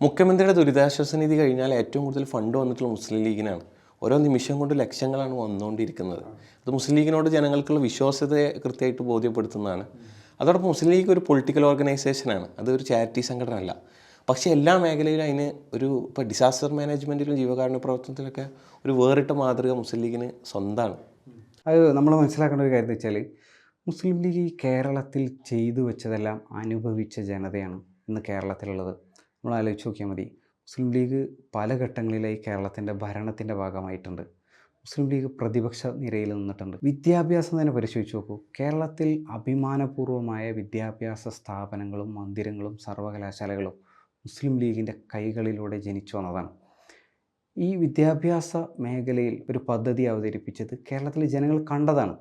മുഖ്യമന്ത്രിയുടെ ദുരിതാശ്വാസ നിധി കഴിഞ്ഞാൽ ഏറ്റവും കൂടുതൽ ഫണ്ട് വന്നിട്ടുള്ള മുസ്ലിം ലീഗിനാണ്. ഓരോ നിമിഷം കൊണ്ട് ലക്ഷങ്ങളാണ് വന്നുകൊണ്ടിരിക്കുന്നത്. അത് മുസ്ലിം ലീഗിനോട് ജനങ്ങൾക്കുള്ള വിശ്വാസ്യതയെ കൃത്യമായിട്ട് ബോധ്യപ്പെടുത്തുന്നതാണ്. അതോടൊപ്പം മുസ്ലിം ലീഗ് ഒരു പൊളിറ്റിക്കൽ ഓർഗനൈസേഷനാണ് അത് ഒരു ചാരിറ്റി സംഘടന അല്ല പക്ഷേ എല്ലാ മേഖലയിലും അതിന് ഒരു ഇപ്പോൾ ഡിസാസ്റ്റർ മാനേജ്മെന്റിലും ജീവകാരുണ്യ പ്രവർത്തനത്തിലൊക്കെ ഒരു വേറിട്ട മാതൃക മുസ്ലിം ലീഗിന് സ്വന്തമാണ് അത് നമ്മൾ മനസ്സിലാക്കേണ്ട ഒരു കാര്യം വെച്ചാൽ മുസ്ലിം ലീഗ് കേരളത്തിൽ ചെയ്തു വെച്ചതെല്ലാം അനുഭവിച്ച ജനതയാണ് ഇന്ന് കേരളത്തിലുള്ളത്. നമ്മൾ ആലോചിച്ച് നോക്കിയാൽ മതി. മുസ്ലിം ലീഗ് പല ഘട്ടങ്ങളിലായി കേരളത്തിന്റെ ഭരണത്തിന്റെ ഭാഗമായിട്ടുണ്ട്. മുസ്ലിം ലീഗ് പ്രതിപക്ഷ നിരയിൽ നിന്നിട്ടുണ്ട്. വിദ്യാഭ്യാസം തന്നെ പരിശോധിച്ച് നോക്കൂ. കേരളത്തിൽ അഭിമാനപൂർവമായ വിദ്യാഭ്യാസ സ്ഥാപനങ്ങളും മന്ദിരങ്ങളും സർവകലാശാലകളും മുസ്ലിം ലീഗിന്റെ കൈകളിലൂടെ ജനിച്ചു വന്നതാണ്. ഈ വിദ്യാഭ്യാസ മേഖലയിൽ ഒരു പദ്ധതി അവതരിപ്പിച്ചത് കേരളത്തിലെ ജനങ്ങൾ കണ്ടതാണ്.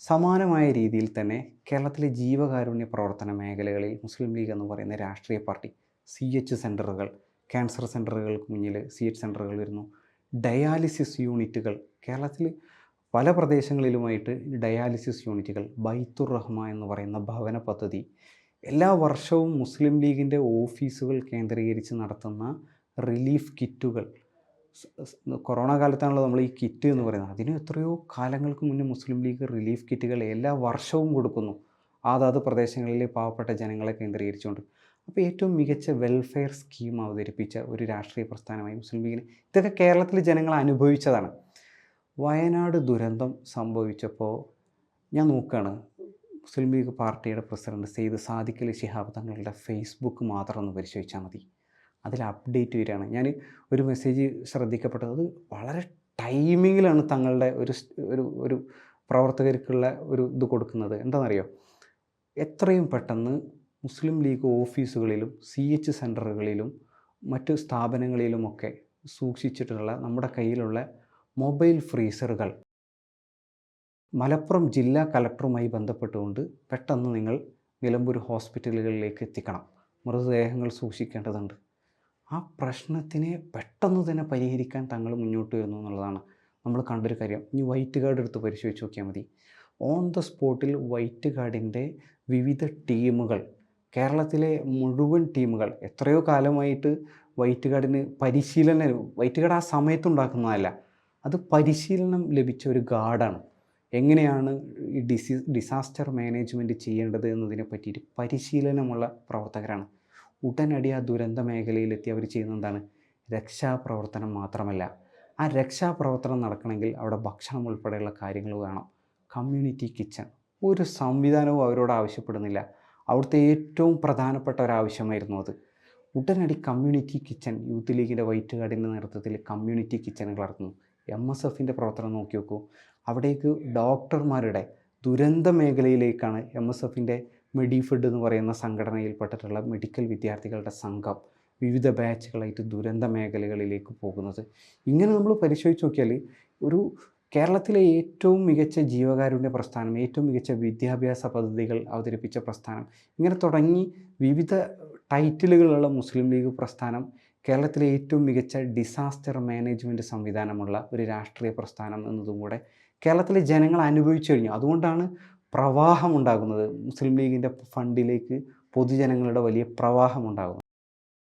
സമാനമായ രീതിയിൽ തന്നെ കേരളത്തിലെ ജീവകാരുണ്യ പ്രവർത്തന മേഖലകളിൽ മുസ്ലിം ലീഗ് എന്ന് പറയുന്ന രാഷ്ട്രീയ പാർട്ടി സി എച്ച് സെന്ററുകൾ ക്യാൻസർ സെന്ററുകൾക്ക് മുന്നിൽ സി എച്ച് സെന്ററുകൾ വരുന്നു. ഡയാലിസിസ് യൂണിറ്റുകൾ കേരളത്തിൽ പല പ്രദേശങ്ങളിലുമായിട്ട് ഡയാലിസിസ് യൂണിറ്റുകൾ ബൈത്തുർ റഹ്മ എന്ന് പറയുന്ന ഭവന പദ്ധതി. എല്ലാ വർഷവും മുസ്ലിം ലീഗിന്റെ ഓഫീസുകൾ കേന്ദ്രീകരിച്ച് നടത്തുന്ന റിലീഫ് കിറ്റുകൾ. കൊറോണ കാലത്താണല്ലോ നമ്മൾ ഈ കിറ്റ് എന്ന് പറയുന്നത്. അതിന് എത്രയോ കാലങ്ങൾക്ക് മുന്നേ മുസ്ലിം ലീഗ് റിലീഫ് കിറ്റുകൾ എല്ലാ വർഷവും കൊടുക്കുന്നു. അതാത് പ്രദേശങ്ങളിലെ പാവപ്പെട്ട ജനങ്ങളെ കേന്ദ്രീകരിച്ചുകൊണ്ട്. അപ്പോൾ ഏറ്റവും മികച്ച വെൽഫെയർ സ്കീം അവതരിപ്പിച്ച ഒരു രാഷ്ട്രീയ പ്രസ്ഥാനമായി മുസ്ലിം ലീഗിന് ഇതൊക്കെ കേരളത്തിലെ ജനങ്ങൾ അനുഭവിച്ചതാണ്. വയനാട് ദുരന്തം സംഭവിച്ചപ്പോൾ ഞാൻ നോക്കുകയാണ് മുസ്ലിം ലീഗ് പാർട്ടിയുടെ പ്രസിഡന്റ് സെയ്ദ് സാദിഖ് അലി ശിഹാബ് തങ്ങളുടെ ഫേസ്ബുക്ക് മാത്രം ഒന്ന് പരിശോധിച്ചാൽ മതി. അതിൽ അപ്ഡേറ്റ് വരികയാണ്. ഞാൻ ഒരു മെസ്സേജ് ശ്രദ്ധിക്കപ്പെട്ടത് അത് വളരെ ടൈമിങ്ങിലാണ് തങ്ങളുടെ ഒരു ഒരു ഒരു പ്രവർത്തകർക്കുള്ള ഒരു ഇത് കൊടുക്കുന്നത്. എന്താണെന്നറിയോ? എത്രയും പെട്ടെന്ന് മുസ്ലിം ലീഗ് ഓഫീസുകളിലും സി എച്ച് സെന്ററുകളിലും മറ്റ് സ്ഥാപനങ്ങളിലുമൊക്കെ സൂക്ഷിച്ചിട്ടുള്ള നമ്മുടെ കയ്യിലുള്ള മൊബൈൽ ഫ്രീസറുകൾ. മലപ്പുറം ജില്ലാ കലക്ടറുമായി ബന്ധപ്പെട്ടുകൊണ്ട് പെട്ടെന്ന് നിങ്ങൾ നിലമ്പൂർ ഹോസ്പിറ്റലുകളിലേക്ക് എത്തിക്കണം. മൃതദേഹങ്ങൾ സൂക്ഷിക്കേണ്ടതുണ്ട്. ആ പ്രശ്നത്തിനെ പെട്ടെന്ന് തന്നെ പരിഹരിക്കാൻ തങ്ങൾ മുന്നോട്ട് വരുന്നു എന്നുള്ളതാണ് നമ്മൾ കണ്ടൊരു കാര്യം. ഇനി വൈറ്റ് കാർഡ് എടുത്ത് പരിശോധിച്ച് നോക്കിയാൽ മതി. ഓൺ ദ സ്പോട്ടിൽ വൈറ്റ് കാർഡിന്റെ വിവിധ ടീമുകൾ കേരളത്തിലെ മുഴുവൻ ടീമുകൾ എത്രയോ കാലമായിട്ട് വൈറ്റ് കാർഡിന് പരിശീലനം വൈറ്റ് കാർഡ് ആ സമയത്ത് ഉണ്ടാക്കുന്നതല്ല. അത് പരിശീലനം ലഭിച്ച ഒരു ഗാർഡാണ്. എങ്ങനെയാണ് ഈ ഡിസി ഡിസാസ്റ്റർ മാനേജ്മെന്റ് ചെയ്യേണ്ടത് എന്നതിനെ പറ്റിയിട്ട് പരിശീലനമുള്ള പ്രവർത്തകരാണ്. ഉടനടി ആ ദുരന്ത മേഖലയിലെത്തി അവർ ചെയ്യുന്ന എന്താണ് രക്ഷാപ്രവർത്തനം മാത്രമല്ല. ആ രക്ഷാപ്രവർത്തനം നടക്കണമെങ്കിൽ അവിടെ ഭക്ഷണം ഉൾപ്പെടെയുള്ള കാര്യങ്ങൾ വേണം. Community kitchen. ഒരു സംവിധാനവും അവരോട് ആവശ്യപ്പെടുന്നില്ല. അവിടുത്തെ ഏറ്റവും പ്രധാനപ്പെട്ട ഒരാവശ്യമായിരുന്നു അത്. ഉടനടി കമ്മ്യൂണിറ്റി കിച്ചൺ യൂത്ത് ലീഗിന്റെ വൈറ്റ് കാർഡിന്റെ നേതൃത്വത്തിൽ കമ്മ്യൂണിറ്റി കിച്ചണുകൾ നടത്തുന്നു എം എസ് എഫിന്റെ പ്രവർത്തനം നോക്കി നോക്കൂ. അവിടേക്ക് ഡോക്ടർമാരുടെ ദുരന്ത മേഖലയിലേക്കാണ് എം എസ് എഫിന്റെ മെഡിഫെഡ് എന്ന് പറയുന്ന സംഘടനയിൽപ്പെട്ടിട്ടുള്ള മെഡിക്കൽ വിദ്യാർത്ഥികളുടെ സംഘം വിവിധ ബാച്ചുകളായിട്ട് ദുരന്ത മേഖലകളിലേക്ക് പോകുന്നത്. ഇങ്ങനെ നമ്മൾ പരിശോധിച്ച് നോക്കിയാൽ ഒരു കേരളത്തിലെ ഏറ്റവും മികച്ച ജീവകാരുണ്യ പ്രസ്ഥാനം ഏറ്റവും മികച്ച വിദ്യാഭ്യാസ പദ്ധതികൾ അവതരിപ്പിച്ച പ്രസ്ഥാനം ഇങ്ങനെ തുടങ്ങി വിവിധ ടൈറ്റിലുകളുള്ള മുസ്ലിം ലീഗ് പ്രസ്ഥാനം കേരളത്തിലെ ഏറ്റവും മികച്ച ഡിസാസ്റ്റർ മാനേജ്മെന്റ് സംവിധാനമുള്ള ഒരു രാഷ്ട്രീയ പ്രസ്ഥാനം എന്നതും കൂടെ കേരളത്തിലെ ജനങ്ങൾ അനുഭവിച്ചു കഴിഞ്ഞു. അതുകൊണ്ടാണ് പ്രവാഹം ഉണ്ടാകുന്നത് മുസ്ലിം ലീഗിന്റെ ഫണ്ടിലേക്ക് പൊതുജനങ്ങളുടെ വലിയ പ്രവാഹം ഉണ്ടാകുന്നത്